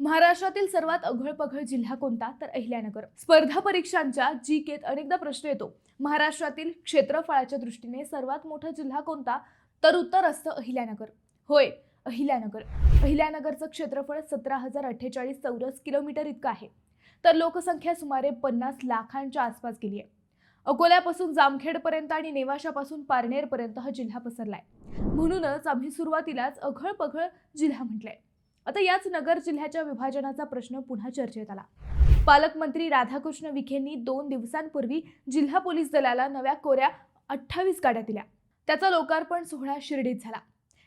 महाराष्ट्रातील सर्वात अघळपघळ जिल्हा कोणता? तर अहिल्यानगर. स्पर्धा परीक्षांच्या जी केत अनेकदा प्रश्न येतो. महाराष्ट्रातील क्षेत्रफळाच्या दृष्टीने सर्वात मोठा जिल्हा कोणता? तर उत्तर असतं अहिल्यानगर. होय अहिल्यानगर. अहिल्यानगरचं क्षेत्रफळ सतरा हजार अठ्ठेचाळीस चौरस किलोमीटर इतकं आहे. तर लोकसंख्या सुमारे पन्नास लाखांच्या आसपास गेली आहे. अकोल्यापासून जामखेडपर्यंत आणि नेवाशापासून पारनेरपर्यंत हा जिल्हा पसरलाय. म्हणूनच आम्ही सुरुवातीलाच अघळपघळ जिल्हा म्हटलंय. आता याच नगर जिल्ह्याच्या विभाजनाचा प्रश्न पुन्हा चर्चेत आला. पालकमंत्री राधाकृष्ण विखेंनी दोन दिवसांपूर्वी जिल्हा पोलीस दलाला नव्या कोऱ्या अठ्ठावीस गाड्या दिल्या. त्याचा लोकार्पण सोहळा शिर्डीत झाला.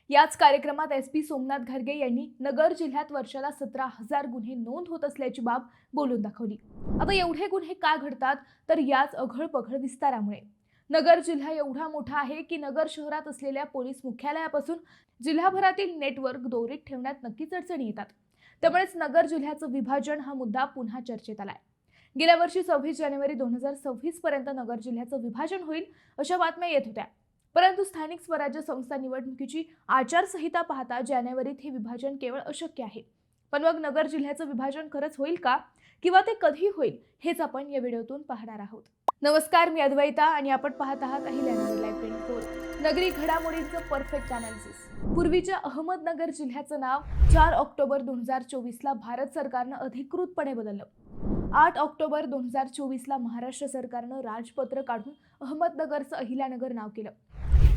याच कार्यक्रमात एस पी सोमनाथ घरगे यांनी नगर जिल्ह्यात वर्षाला सतरा हजार गुन्हे नोंद होत असल्याची बाब बोलून दाखवली. आता एवढे गुन्हे का घडतात? तर याच अघळपघळ विस्तारामुळे. नगर जिल्हा एवढा मोठा आहे की नगर शहरात असलेल्या पोलीस मुख्यालयापासून जिल्हाभरातील नेटवर्क दोरीत ठेवण्यात नक्कीच अडचणी येतात. त्यामुळेच नगर जिल्ह्याचं विभाजन हा मुद्दा पुन्हा चर्चेत आलाय. गेल्या वर्षी सव्वीस जानेवारी दोन हजार सव्वीस पर्यंत नगर जिल्ह्याचं विभाजन होईल अशा बातम्या येत होत्या. परंतु स्थानिक स्वराज्य संस्था निवडणुकीची आचारसंहिता पाहता जानेवारीत हे विभाजन केवळ अशक्य आहे. पण मग नगर जिल्ह्याचं विभाजन खरंच होईल का? किंवा ते कधी होईल हेच आपण या व्हिडिओतून पाहणार आहोत. नमस्कार मी अद्वैता आणि आपण पाहत आहात अहिल्यानगर लाईव्ह ट्वेंटी फोर नगरी घडामोडींचं परफेक्ट अनालिसिस पूर्वीच्या अहमदनगर जिल्ह्याचं नाव चार ऑक्टोबर दोन हजार चोवीसला भारत सरकारनं अधिकृतपणे बदललं. आठ ऑक्टोबर दोन हजार चोवीसला महाराष्ट्र सरकारनं राजपत्र काढून अहमदनगरचं अहिल्यानगर नाव केलं.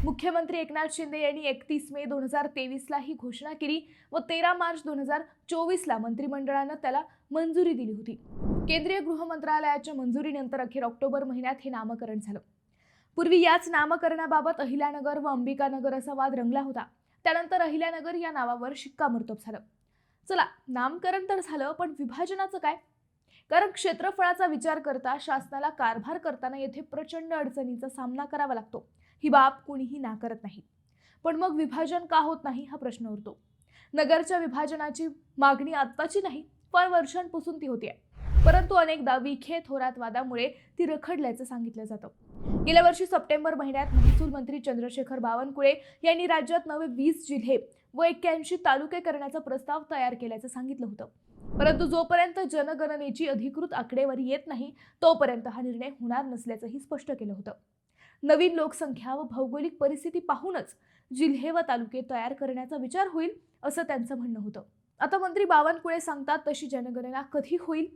मुख्यमंत्री एकनाथ शिंदे यांनी एकतीस मे दोन हजार तेवीसला ही घोषणा केली व तेरा मार्च दोन हजार चोवीसला मंत्रिमंडळानं त्याला मंजुरी दिली होती. केंद्रीय गृह मंत्रालयाच्या मंजुरीनंतर अखेर ऑक्टोबर महिन्यात हे नामकरण झालं. पूर्वी याच नामकरणाबाबत अहिल्यानगर व अंबिकानगर असा वाद रंगला होता. त्यानंतर अहिल्यानगर या नावावर शिक्कामोर्तब झालं. चला नामकरण तर झालं पण विभाजनाचं काय? कारण क्षेत्रफळाचा विचार करता शासनाला कारभार करताना येथे प्रचंड अडचणींचा सामना करावा लागतो. ही बाब कुणीही नाकारत नाही. पण मग विभाजन का होत नाही हा प्रश्न उरतो. नगरच्या विभाजनाची मागणी आत्ताची नाही पण वर्षांपासून ती होती परंतु अनेकदा विखे थोरात वादामुळे ती रखडल्याचं सांगितलं जातं. गेल्या वर्षी सप्टेंबर महिन्यात महसूल मंत्री चंद्रशेखर बावनकुळे यांनी राज्यात नवे वीस जिल्हे व एक्क्याऐंशी तालुके करण्याचा प्रस्ताव तयार केल्याचं सांगितलं होतं. परंतु जोपर्यंत जनगणनेची अधिकृत आकडेवारी येत नाही तोपर्यंत हा निर्णय होणार नसल्याचंही स्पष्ट केलं होतं. नवीन लोकसंख्या व भौगोलिक परिस्थिती पाहूनच जिल्हे व तालुके तयार करण्याचा विचार होईल असं त्यांचं म्हणणं होतं. आता मंत्री बावनकुळे सांगतात तशी जनगणना कधी होईल?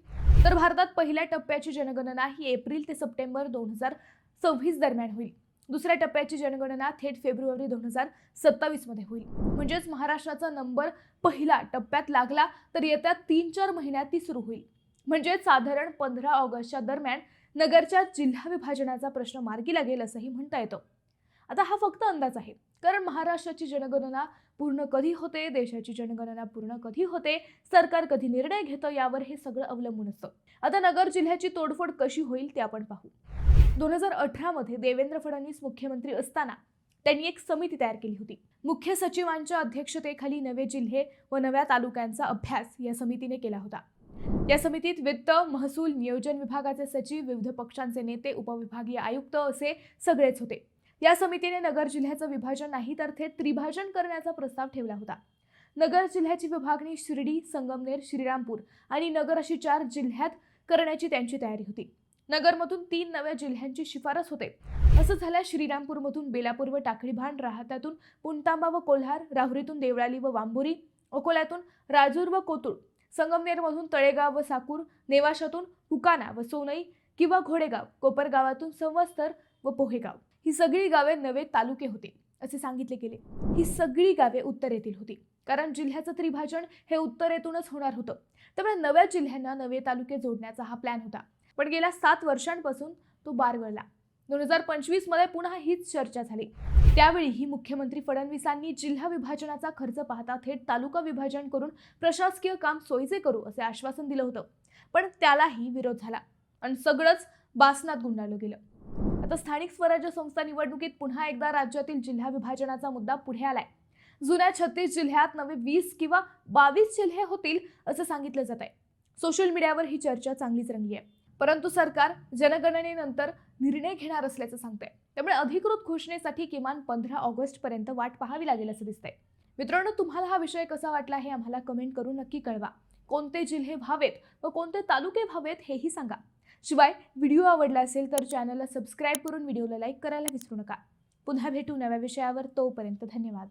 तर भारतात पहिल्या टप्प्याची जनगणना ही एप्रिल ते सप्टेंबर दोन हजार सव्वीस दरम्यान होईल. दुसऱ्या टप्प्याची जनगणना थेट फेब्रुवारी दोन हजार सत्तावीसमध्ये होईल. म्हणजेच महाराष्ट्राचा नंबर पहिला टप्प्यात लागला तर येत्या तीन चार महिन्यात ती सुरू होईल. म्हणजेच साधारण पंधरा ऑगस्टच्या दरम्यान नगरच्या जिल्हा विभाजनाचा प्रश्न मार्गी लागेल असंही म्हणता येतं. आता हा फक्त अंदाज आहे कारण महाराष्ट्राची जनगणना पूर्ण कधी होते देशाची जनगणना पूर्ण कधी होते सरकार कधी निर्णय घेतं यावर हे सगळं अवलंबून असतं. आता नगर जिल्ह्याची तोडफोड कशी होईल ते आपण पाहू. दोन हजार अठरामध्ये देवेंद्र फडणवीस मुख्यमंत्री असताना त्यांनी एक समिती तयार केली होती. मुख्य सचिवांच्या अध्यक्षतेखाली नवे जिल्हे व नव्या तालुक्यांचा अभ्यास या समितीने केला होता. या समितीत वित्त महसूल नियोजन विभागाचे सचिव विविध पक्षांचे नेते उपविभागीय आयुक्त असे सगळेच होते. या समितीने नगर जिल्ह्याचं विभाजन नाही तर थेट त्रिभाजन करण्याचा प्रस्ताव ठेवला होता. नगर जिल्ह्याची विभागणी शिर्डी संगमनेर श्रीरामपूर आणि नगर अशी चार जिल्ह्यात करण्याची त्यांची तयारी होती. नगरमधून तीन नव्या जिल्ह्यांची शिफारस होते. असं झाल्या श्रीरामपूरमधून बेलापूर व टाकळीभान राहत्यातून पुणतांबा व कोल्हार राहुरीतून देवळाली व वांबुरी अकोल्यातून राजूर व कोतुळ संगमनेरमधून तळेगाव व साकूर नेवाशातून हुकाना व सोनई किंवा घोडेगाव कोपरगावातून संवस्तर व पोहेगाव. ही सगळी गावे नवे तालुके होते असे सांगितले गेले. ही सगळी गावे उत्तरेतील होती. कारण जिल्ह्याचं त्रिभाजन हे उत्तरेतूनच होणार होतं. त्यामुळे नव्या जिल्ह्यांना नवे तालुके जोडण्याचा हा प्लॅन होता. पण गेल्या सात वर्षांपासून तो बारगळला. दोन हजार पंचवीसमध्ये पुन्हा हीच चर्चा झाली. त्यावेळीही मुख्यमंत्री फडणवीसांनी जिल्हा विभाजनाचा खर्च पाहता थेट तालुका विभाजन करून प्रशासकीय काम सोयीचे करू असे आश्वासन दिलं होतं. पण त्यालाही विरोध झाला आणि सगळंच बासनात गुंडाळलं गेलं. आता स्थानिक स्वराज्य संस्था निवडणुकीत पुन्हा एकदा राज्यातील जिल्हा विभाजनाचा मुद्दा पुढे आलाय. जुन्या छत्तीस जिल्ह्यात नवे वीस किंवा बावीस जिल्हे होतील असं सांगितलं जात आहे सोशल मीडियावर ही चर्चा चांगलीच रंगली आहे. परंतु सरकार जनगणनेनंतर निर्णय घेणार असल्याचं सांगते त्यामुळे अधिकृत घोषणेसाठी किमान पंधरा ऑगस्ट पर्यंत वाट पाहावी लागेल असं दिसतंय. मित्रांनो तुम्हाला हा विषय कसा वाटला हे आम्हाला कमेंट करून नक्की कळवा. कोणते जिल्हे व्हावेत व कोणते तालुके व्हावेत हेही सांगा. शिवाय व्हिडिओ आवडला असेल तर चॅनलला सबस्क्राईब करून व्हिडिओला लाईक करायला विसरू नका. पुन्हा भेटू नव्या विषयावर. तोपर्यंत धन्यवाद.